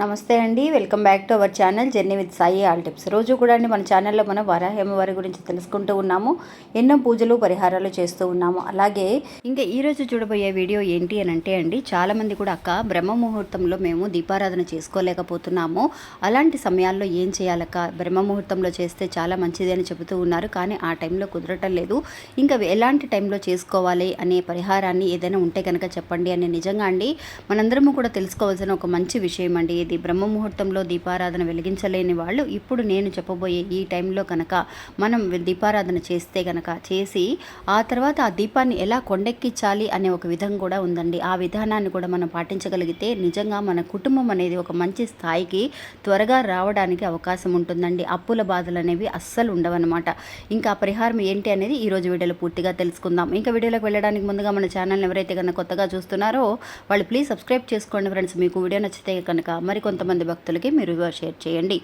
నమస్తే అండి welcome back to our channel journey with Sai all tips. రోజు కూడా అండి మన ఛానల్లో మనం వరాహేమవారి గురించి తెలుసుకుంటూ ఉన్నాము ఎన్నో పూజలు పరిహారాలు చేస్తూ ఉన్నాము. అలాగే ఇంకా ఈ రోజు చూడబోయే వీడియో ఏంటి అని అంటే అండి చాలామంది కూడా అక్క బ్రహ్మ ముహూర్తంలో మేము దీపారాధన చేసుకోలేకపోతున్నాము. అలాంటి సమయాల్లో ఏం చేయాలక్క బ్రహ్మ ముహూర్తంలో చేస్తే చాలా మంచిది అని చెబుతూ ఉన్నారు కానీ ఆ టైంలో కుదరటం లేదు. ఇంకా ఎలాంటి టైంలో చేసుకోవాలి అనే పరిహారాన్ని ఏదైనా ఉంటే కనుక చెప్పండి అని నిజంగా అండి మనందరము కూడా తెలుసుకోవాల్సిన ఒక మంచి విషయం అండి ఇది బ్రహ్మ ముహూర్తంలో దీపారాధన వెలిగించలేని వాళ్ళు ఇప్పుడు నేను చెప్పబోయే ఈ టైంలో కనుక మనం దీపారాధన చేస్తే కనుక చేసి ఆ తర్వాత ఆ దీపాన్ని ఎలా కొండెక్కించాలి అనే ఒక విధం కూడా ఉందండి. ఆ విధానాన్ని కూడా మనం పాటించగలిగితే నిజంగా మన కుటుంబం అనేది ఒక మంచి స్థాయికి త్వరగా రావడానికి అవకాశం ఉంటుందండి. అప్పుల బాధలు అనేవి అస్సలు ఉండవన్నమాట. ఇంకా ఆ పరిహారం ఏంటి అనేది ఈ రోజు వీడియోలో పూర్తిగా తెలుసుకుందాం. ఇంకా వీడియోలోకి వెళ్ళడానికి ముందుగా మన ఛానల్ ఎవరైతే కనుక కొత్తగా చూస్తున్నారో వాళ్ళు ప్లీజ్ సబ్స్క్రైబ్ చేసుకోండి ఫ్రెండ్స్. మీకు వీడియో నచ్చితే కనుక మరి కొంతమంది భక్తులకి మీరు షేర్ చేయండి.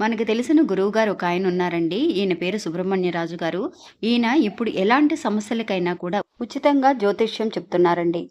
మనకు తెలిసిన గురువుగారు ఒక ఆయన ఉన్నారండి. ఈయన పేరు సుబ్రహ్మణ్యరాజు గారు. ఈయన ఇప్పుడు ఎలాంటి సమస్యలకైనా కూడా ఉచితంగా జ్యోతిష్యం చెప్తున్నారండి.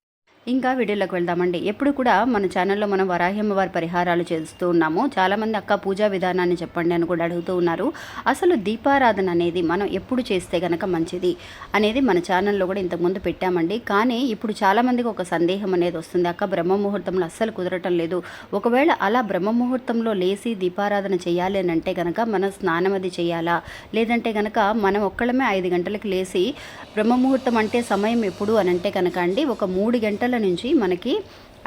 ఇంకా వీడియోలోకి వెళ్దామండి. ఎప్పుడు కూడా మన ఛానల్లో మనం వరాహ్యమ్మ వారి పరిహారాలు చేస్తూ ఉన్నాము. చాలామంది అక్క పూజా విధానాన్ని చెప్పండి అని కూడా అడుగుతూ ఉన్నారు. అసలు దీపారాధన అనేది మనం ఎప్పుడు చేస్తే గనక మంచిది అనేది మన ఛానల్లో కూడా ఇంతకుముందు పెట్టామండి. కానీ ఇప్పుడు చాలామందికి ఒక సందేహం అనేది వస్తుంది. అక్క బ్రహ్మ ముహూర్తంలో అస్సలు కుదరటం లేదు. ఒకవేళ అలా బ్రహ్మ ముహూర్తంలో లేచి దీపారాధన చేయాలి అని అంటే కనుక మనం స్నానం అది చేయాలా? లేదంటే కనుక మనం ఒక్కళ్ళమే ఐదు గంటలకు లేచి బ్రహ్మ ముహూర్తం అంటే సమయం ఎప్పుడు అని అంటే కనుక అండి ఒక మూడు గంటలు నుంచి మనకి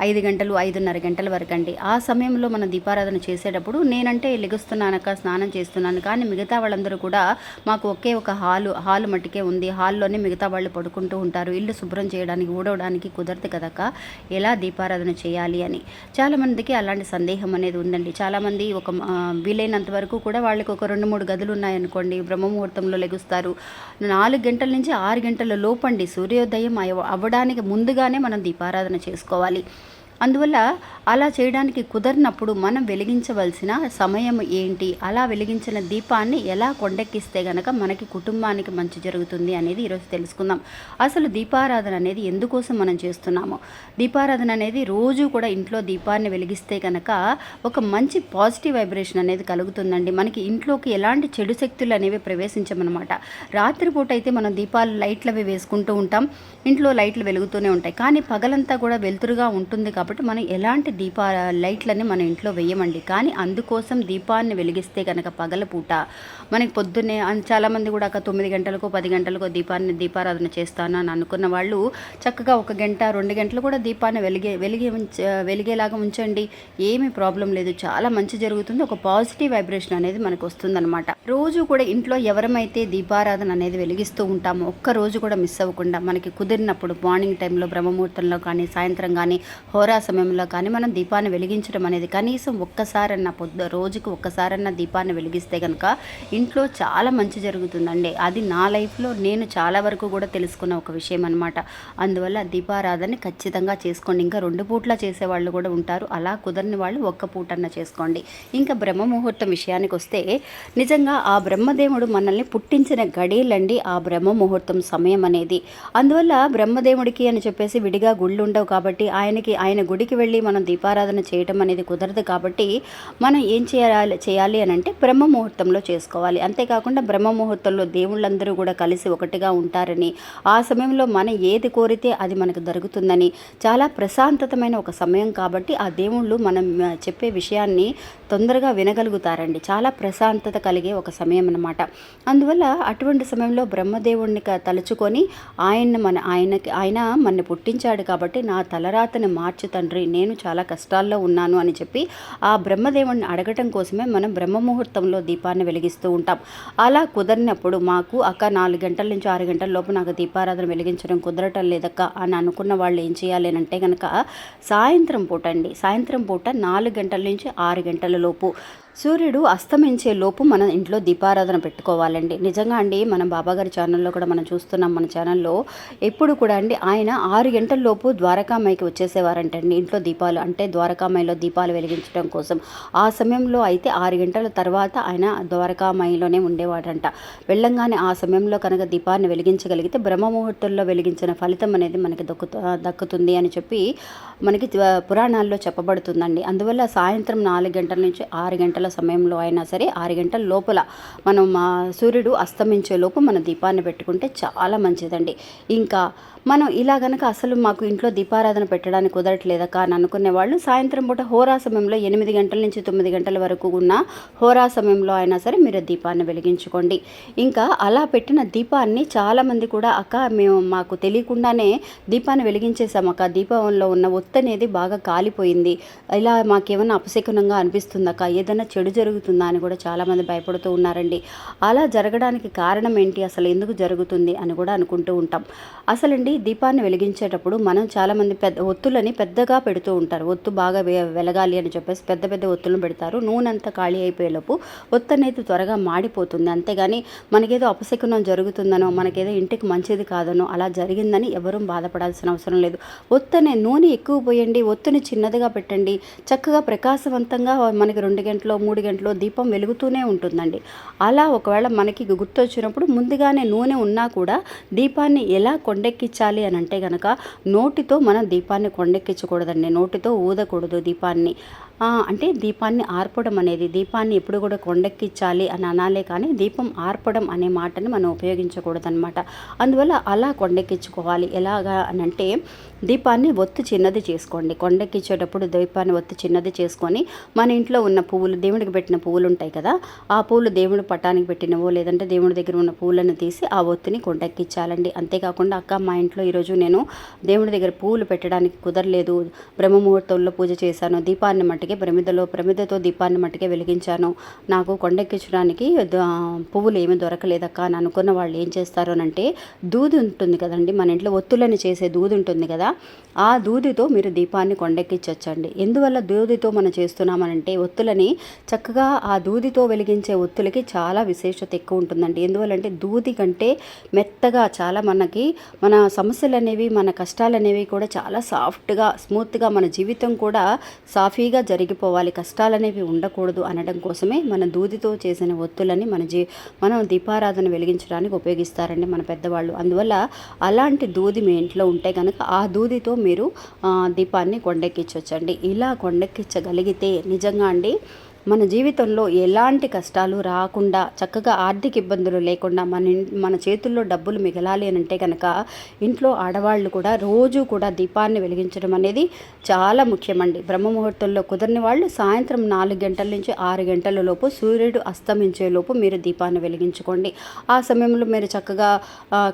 ఐదు గంటలు ఐదున్నర గంటల వరకు అండి. ఆ సమయంలో మనం దీపారాధన చేసేటప్పుడు నేనంటే లెగుస్తున్నానక స్నానం చేస్తున్నాను. కానీ మిగతా వాళ్ళందరూ కూడా మాకు ఒకే ఒక హాలు హాలు మట్టికే ఉంది. హాల్లోనే మిగతా వాళ్ళు పడుకుంటూ ఉంటారు. ఇల్లు శుభ్రం చేయడానికి ఊడవడానికి కుదరదు కదక ఎలా దీపారాధన చేయాలి అని. చాలామందికి అలాంటి సందేహం అనేది ఉందండి. చాలామంది ఒక వీలైనంత వరకు కూడా వాళ్ళకి ఒక రెండు మూడు గదులు ఉన్నాయనుకోండి. బ్రహ్మముహూర్తంలో లెగుస్తారు. నాలుగు గంటల నుంచి ఆరు గంటల లోపండి సూర్యోదయం అవ్వడానికి ముందుగానే మనం దీపారాధన చేసుకోవాలి. అందువల్ల అలా చేయడానికి కుదరినప్పుడు మనం వెలిగించవలసిన సమయం ఏంటి? అలా వెలిగించిన దీపాన్ని ఎలా కొండెక్కిస్తే గనక మనకి కుటుంబానికి మంచి జరుగుతుంది అనేది ఈరోజు తెలుసుకుందాం. అసలు దీపారాధన అనేది ఎందుకోసం మనం చేస్తున్నాము? దీపారాధన అనేది రోజు కూడా ఇంట్లో దీపాన్ని వెలిగిస్తే కనుక ఒక మంచి పాజిటివ్ వైబ్రేషన్ అనేది కలుగుతుందండి. మనకి ఇంట్లోకి ఎలాంటి చెడు శక్తులు అనేవి ప్రవేశించమన్నమాట రాత్రిపూట అయితే మనం దీపాలు లైట్లు అవి వేసుకుంటూ ఉంటాం. ఇంట్లో లైట్లు వెలుగుతూనే ఉంటాయి. కానీ పగలంతా కూడా వెలుతురుగా ఉంటుంది కాబట్టి మనం ఎలాంటి దీపా లైట్లని మన ఇంట్లో వేయమండి కానీ అందుకోసం దీపాన్ని వెలిగిస్తే కనుక పగలపూట మనకి పొద్దున్నే చాలామంది కూడా ఒక తొమ్మిది గంటలకు పది గంటలకు దీపాన్ని దీపారాధన చేస్తాను అని అనుకున్న వాళ్ళు చక్కగా ఒక గంట రెండు గంటలు కూడా దీపాన్ని వెలిగే వెలిగే వెలిగేలాగా ఉంచండి. ఏమీ ప్రాబ్లం లేదు. చాలా మంచి జరుగుతుంది. ఒక పాజిటివ్ వైబ్రేషన్ అనేది మనకు వస్తుందన్నమాట. రోజు కూడా ఇంట్లో ఎవరమైతే దీపారాధన అనేది వెలిగిస్తూ ఉంటామో ఒక్క రోజు కూడా మిస్ అవ్వకుండా మనకి కుదిరినప్పుడు మార్నింగ్ టైంలో బ్రహ్మముహూర్తంలో కానీ సాయంత్రం కానీ హోరా సమయంలో కానీ మనం దీపాన్ని వెలిగించడం అనేది కనీసం ఒక్కసారన్న పొద్దు రోజుకి ఒక్కసారన్న దీపాన్ని వెలిగిస్తే కనుక ఇంట్లో చాలా మంచి జరుగుతుందండి. అది నా లైఫ్లో నేను చాలా వరకు కూడా తెలుసుకున్న ఒక విషయం అనమాట అందువల్ల దీపారాధన ఖచ్చితంగా చేసుకోండి. ఇంకా రెండు పూట్ల చేసేవాళ్ళు కూడా ఉంటారు. అలా కుదరని వాళ్ళు ఒక్క పూటన్న చేసుకోండి. ఇంకా బ్రహ్మ ముహూర్తం విషయానికి వస్తే నిజంగా ఆ బ్రహ్మదేవుడు మనల్ని పుట్టించిన గడియలండి ఆ బ్రహ్మ ముహూర్తం సమయం అనేది. అందువల్ల బ్రహ్మదేవుడికి అని చెప్పేసి విడిగా గుళ్ళు ఉండవు కాబట్టి ఆయనకి ఆయన గుడికి వెళ్ళి మనం దీపారాధన చేయటం అనేది కుదరదు కాబట్టి మనం ఏం చేయాలి చేయాలి అని అంటే బ్రహ్మ ముహూర్తంలో చేసుకోవాలి. అంతేకాకుండా బ్రహ్మ ముహూర్తంలో దేవుళ్ళందరూ కూడా కలిసి ఒకటిగా ఉంటారని ఆ సమయంలో మనం ఏది కోరితే అది మనకు దొరుకుతుందని చాలా ప్రశాంతతమైన ఒక సమయం కాబట్టి ఆ దేవుళ్ళు మనం చెప్పే విషయాన్ని తొందరగా వినగలుగుతారండి. చాలా ప్రశాంతత కలిగే ఒక సమయం అనమాట అందువల్ల అటువంటి సమయంలో బ్రహ్మదేవుడిని తలుచుకొని ఆయన్ని మన ఆయనకి ఆయన మన పుట్టించాడు కాబట్టి నా తలరాతను మార్చు తండ్రి నేను చాలా కష్టాల్లో ఉన్నాను అని చెప్పి ఆ బ్రహ్మదేవుణ్ణి అడగటం కోసమే మనం బ్రహ్మ ముహూర్తంలో దీపాన్ని వెలిగిస్తూ ఉంటాం. అలా కుదరినప్పుడు మాకు అక్క నాలుగు గంటల నుంచి ఆరు గంటల లోపు నాకు దీపారాధన వెలిగించడం కుదరటం లేదక్క అని అనుకున్న వాళ్ళు ఏం చేయాలి అని అంటే కనుక సాయంత్రం పూట అండి సాయంత్రం పూట నాలుగు గంటల నుంచి ఆరు గంటల లోపు సూర్యుడు అస్తమించే లోపు మన ఇంట్లో దీపారాధన పెట్టుకోవాలండి. నిజంగా అండి మన బాబాగారి ఛానల్లో కూడా మనం చూస్తున్నాం మన ఛానల్లో ఎప్పుడు కూడా అండి ఆయన ఆరు గంటల లోపు ద్వారకామాయికి వచ్చేసేవారంటండి ఇంట్లో దీపాలు. అంటే ద్వారకామాయిలో దీపాలు వెలిగించడం కోసం. ఆ సమయంలో అయితే ఆరు గంటల తర్వాత ఆయన ద్వారకామాయిలోనే ఉండేవాడంట. వెళ్ళంగానే ఆ సమయంలో కనుక దీపాన్ని వెలిగించగలిగితే బ్రహ్మముహూర్తంలో వెలిగించిన ఫలితం అనేది మనకి దక్కుతు దక్కుతుంది అని చెప్పి మనకి పురాణాల్లో చెప్పబడుతుందండి. అందువల్ల సాయంత్రం నాలుగు గంటల నుంచి ఆరు గంటల సమయంలో అయినా సరే ఆరు గంటల లోపల మనం మా సూర్యుడు అస్తమించే లోపు మన దీపాన్ని పెట్టుకుంటే చాలా మంచిదండి. ఇంకా మనం ఇలా గనక అసలు మాకు ఇంట్లో దీపారాధన పెట్టడానికి కుదరట్లేదక్క అని అనుకునే వాళ్ళు సాయంత్రం పూట హోరా సమయంలో ఎనిమిది గంటల నుంచి తొమ్మిది గంటల వరకు ఉన్న హోరా సమయంలో అయినా సరే మీరు దీపాన్ని వెలిగించుకోండి. ఇంకా అలా పెట్టిన దీపాన్ని చాలామంది కూడా అక్క మేము మాకు తెలియకుండానే దీపాన్ని వెలిగించేసాం అక్క. దీపంలో ఉన్న ఒత్తి అనేది బాగా కాలిపోయింది. ఇలా మాకేమైనా అపశకునంగా అనిపిస్తుంది అక్క ఏదైనా చెడు జరుగుతుందా? అని కూడా చాలామంది భయపడుతూ ఉన్నారండి. అలా జరగడానికి కారణం ఏంటి? అసలు ఎందుకు జరుగుతుంది? అని కూడా అనుకుంటూ ఉంటాం. అసలండి దీపాన్ని వెలిగించేటప్పుడు మనం చాలామంది పెద్ద ఒత్తులని పెద్దగా పెడుతూ ఉంటారు. ఒత్తు బాగా వెలగాలి అని చెప్పేసి పెద్ద పెద్ద ఒత్తులను పెడతారు. నూనె అంతా ఖాళీ అయిపోయేలోపు ఒత్తు అనేది త్వరగా మాడిపోతుంది. అంతేగాని మనకేదో అపశకునం జరుగుతుందనో మనకేదో ఇంటికి మంచిది కాదనో అలా జరిగిందని ఎవరూ బాధపడాల్సిన అవసరం లేదు. ఒత్తనే నూనె ఎక్కువ పోయండి ఒత్తుని చిన్నదిగా పెట్టండి. చక్కగా ప్రకాశవంతంగా మనకి రెండు గంటలో మూడు గంటలో దీపం వెలుగుతూనే ఉంటుందండి. అలా ఒకవేళ మనకి గుర్తొచ్చినప్పుడు ముందుగానే నూనె ఉన్నా కూడా దీపాన్ని ఎలా కొండెక్కించాలి అని అంటే గనక నోటితో మనం దీపాన్ని కొండెక్కించకూడదండి. నోటితో ఊదకూడదు దీపాన్ని. అంటే దీపాన్ని ఆర్పడం అనేది దీపాన్ని ఎప్పుడు కూడా కొండెక్కించాలి అని అనాలే కానీ దీపం ఆర్పడం అనే మాటని మనం ఉపయోగించకూడదు అనమాట అందువల్ల అలా కొండెక్కించుకోవాలి. ఎలాగా అని అంటే దీపాన్ని ఒత్తు చిన్నది చేసుకోండి. కొండెక్కించేటప్పుడు దీపాన్ని ఒత్తు చిన్నది చేసుకొని మన ఇంట్లో ఉన్న పువ్వులు దేవుడికి పెట్టిన పువ్వులు ఉంటాయి కదా ఆ పువ్వులు దేవుడి పటానికి పెట్టినవో లేదంటే దేవుడి దగ్గర ఉన్న పువ్వులను తీసి ఆ ఒత్తిని కొండెక్కించాలండి. అంతేకాకుండా అక్క మా ఇంట్లో ఈరోజు నేను దేవుడి దగ్గర పువ్వులు పెట్టడానికి కుదరలేదు. బ్రహ్మముహూర్తంలో పూజ చేశాను. దీపాన్ని మట్టుకే ప్రమిదలో ప్రమిదతో దీపాన్ని మట్టుకే వెలిగించాను. నాకు కొండెక్కించడానికి పువ్వులు ఏమీ దొరకలేదక్క అని అనుకున్న వాళ్ళు ఏం చేస్తారు అని అంటే దూది ఉంటుంది కదండి మన ఇంట్లో ఒత్తులని చేసే దూది ఉంటుంది కదా ఆ దూదితో మీరు దీపాన్ని కొండెక్కించవచ్చండి ఎందువల్ల దూదితో మనం చేస్తున్నామనంటే ఒత్తులని చక్కగా ఆ దూదితో వెలిగించే ఒత్తులకి చాలా విశేషత ఎక్కువ ఉంటుందండి. ఎందువల్లంటే దూది కంటే మెత్తగా చాలా మనకి మన సమస్యలు అనేవి మన కష్టాలు అనేవి కూడా చాలా సాఫ్ట్గా స్మూత్గా మన జీవితం కూడా సాఫీగా జరిగిపోవాలి కష్టాలు అనేవి ఉండకూడదు అనడం కోసమే మన దూదితో చేసిన ఒత్తులని మన జీ మనం దీపారాధన వెలిగించడానికి ఉపయోగిస్తారండి మన పెద్దవాళ్ళు. అందువల్ల అలాంటి దూది మీ ఇంట్లో ఉంటే కనుక ఆ దూదితో మీరు దీపాన్ని కొండెక్కించవచ్చండి ఇలా కొండెక్కించగలిగితే నిజంగా అండి మన జీవితంలో ఎలాంటి కష్టాలు రాకుండా చక్కగా ఆర్థిక ఇబ్బందులు లేకుండా మన మన చేతుల్లో డబ్బులు మిగలాలి అని అంటే కనుక ఇంట్లో ఆడవాళ్ళు కూడా రోజు కూడా దీపాన్ని వెలిగించడం అనేది చాలా ముఖ్యమండి. బ్రహ్మముహూర్తంలో కుదరని వాళ్ళు సాయంత్రం నాలుగు గంటల నుంచి ఆరు గంటల లోపు సూర్యుడు అస్తమించే లోపు మీరు దీపాన్ని వెలిగించుకోండి. ఆ సమయంలో మీరు చక్కగా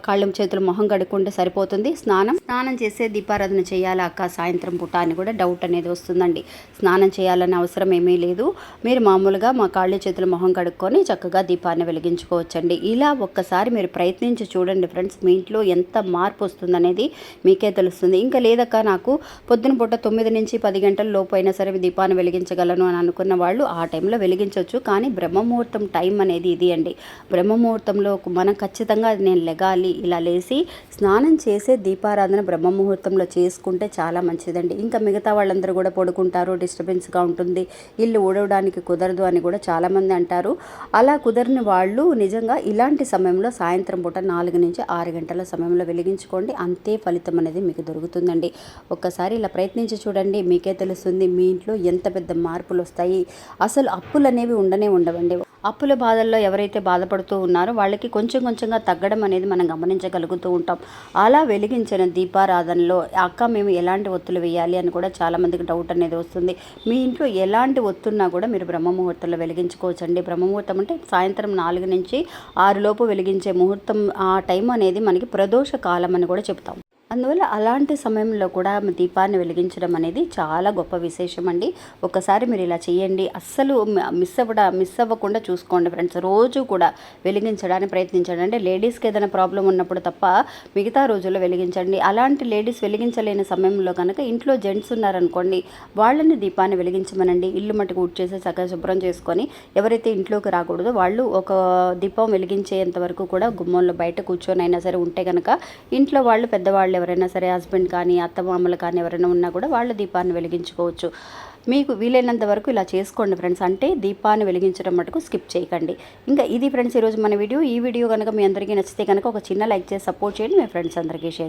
కాళ్ళం చేతులు మొహం కడుక్కుంటే సరిపోతుంది. స్నానం స్నానం చేసే దీపారాధన చేయాలా. అక్క సాయంత్రం పూట అని కూడా డౌట్ అనేది వస్తుందండి. స్నానం చేయాలనే అవసరం ఏమీ లేదు. మీరు మామూలుగా మా కాళ్ళు చేతులు మొహం కడుక్కొని చక్కగా దీపాన్ని వెలిగించుకోవచ్చండి. ఇలా ఒక్కసారి మీరు ప్రయత్నించి చూడండి ఫ్రెండ్స్ మీ ఇంట్లో ఎంత మార్పు వస్తుందనేది మీకే తెలుస్తుంది. ఇంకా లేదక్క నాకు పొద్దున పూట తొమ్మిది నుంచి పది గంటల లోపు అయినా సరే దీపాన్ని వెలిగించగలను అని అనుకున్న వాళ్ళు ఆ టైంలో వెలిగించవచ్చు. కానీ బ్రహ్మముహూర్తం టైం అనేది ఇది అండి. బ్రహ్మముహూర్తంలో మనం ఖచ్చితంగా నేను లెగాలి ఇలా లేచి స్నానం చేసే దీపారాధన బ్రహ్మముహూర్తంలో చేసుకుంటే చాలా మంచిదండి. ఇంకా మిగతా వాళ్ళందరూ కూడా పడుకుంటారు డిస్టర్బెన్స్గా ఉంటుంది. ఇల్లు ఊడవడానికి కుదరదు అని కూడా చాలామంది అంటారు. అలా కుదరని వాళ్ళు నిజంగా ఇలాంటి సమయంలో సాయంత్రం పూట నాలుగు నుంచి ఆరు గంటల సమయంలో వెలిగించుకోండి. అంతే ఫలితం అనేది మీకు దొరుకుతుందండి. ఒక్కసారి ఇలా ప్రయత్నించి చూడండి. మీకే తెలుస్తుంది మీ ఇంట్లో ఎంత పెద్ద మార్పులు వస్తాయి. అసలు అప్పులు అనేవి ఉండనే ఉండవండి. అప్పుల బాధల్లో ఎవరైతే బాధపడుతూ ఉన్నారో వాళ్ళకి కొంచెం కొంచెంగా తగ్గడం అనేది మనం గమనించగలుగుతూ ఉంటాం. అలా వెలిగించిన దీపారాధనలో అక్క మేము ఎలాంటి ఒత్తులు వేయాలి? అని కూడా చాలామందికి డౌట్ అనేది వస్తుంది. మీ ఇంట్లో ఎలాంటి ఒత్తున్నా కూడా మీరు బ్రహ్మముహూర్తంలో వెలిగించుకోవచ్చండి. బ్రహ్మముహూర్తం అంటే సాయంత్రం నాలుగు నుంచి ఆరులోపు వెలిగించే ముహూర్తం ఆ టైం అనేది మనకి ప్రదోష కాలం అని కూడా చెప్తాం. అందువల్ల అలాంటి సమయంలో కూడా దీపాన్ని వెలిగించడం అనేది చాలా గొప్ప విశేషం అండి. ఒకసారి మీరు ఇలా చేయండి. అస్సలు మిస్ అవ్వడా మిస్ అవ్వకుండా చూసుకోండి ఫ్రెండ్స్. రోజు కూడా వెలిగించడానికి ప్రయత్నించండి. అంటే లేడీస్కి ఏదైనా ప్రాబ్లం ఉన్నప్పుడు తప్ప మిగతా రోజుల్లో వెలిగించండి. అలాంటి లేడీస్ వెలిగించలేని సమయంలో కనుక ఇంట్లో జెంట్స్ ఉన్నారనుకోండి వాళ్ళని దీపాన్ని వెలిగించమనండి. ఇల్లు మట్టుకు చేసి చక్కగా శుభ్రం చేసుకొని ఎవరైతే ఇంట్లోకి రాకూడదో వాళ్ళు ఒక దీపం వెలిగించేంత వరకు కూడా గుమ్మంలో బయట కూర్చొని అయినా సరే ఉంటే కనుక ఇంట్లో వాళ్ళు పెద్దవాళ్ళు ఎవరైనా సరే హస్బెండ్ కానీ అత్తమామలు కానీ ఎవరైనా ఉన్నా కూడా వాళ్ళ దీపాన్ని వెలిగించుకోవచ్చు. మీకు వీలైనంత వరకు ఇలా చేసుకోండి ఫ్రెండ్స్. అంటే దీపాన్ని వెలిగించడం మటుకు స్కిప్ చేయకండి. ఇంకా ఇది ఫ్రెండ్స్ ఈరోజు మన వీడియో. ఈ వీడియో కనుక మీ అందరికీ నచ్చితే కనుక ఒక చిన్న లైక్ చేసి సపోర్ట్ చేయండి. మీ ఫ్రెండ్స్ అందరికీ షేర్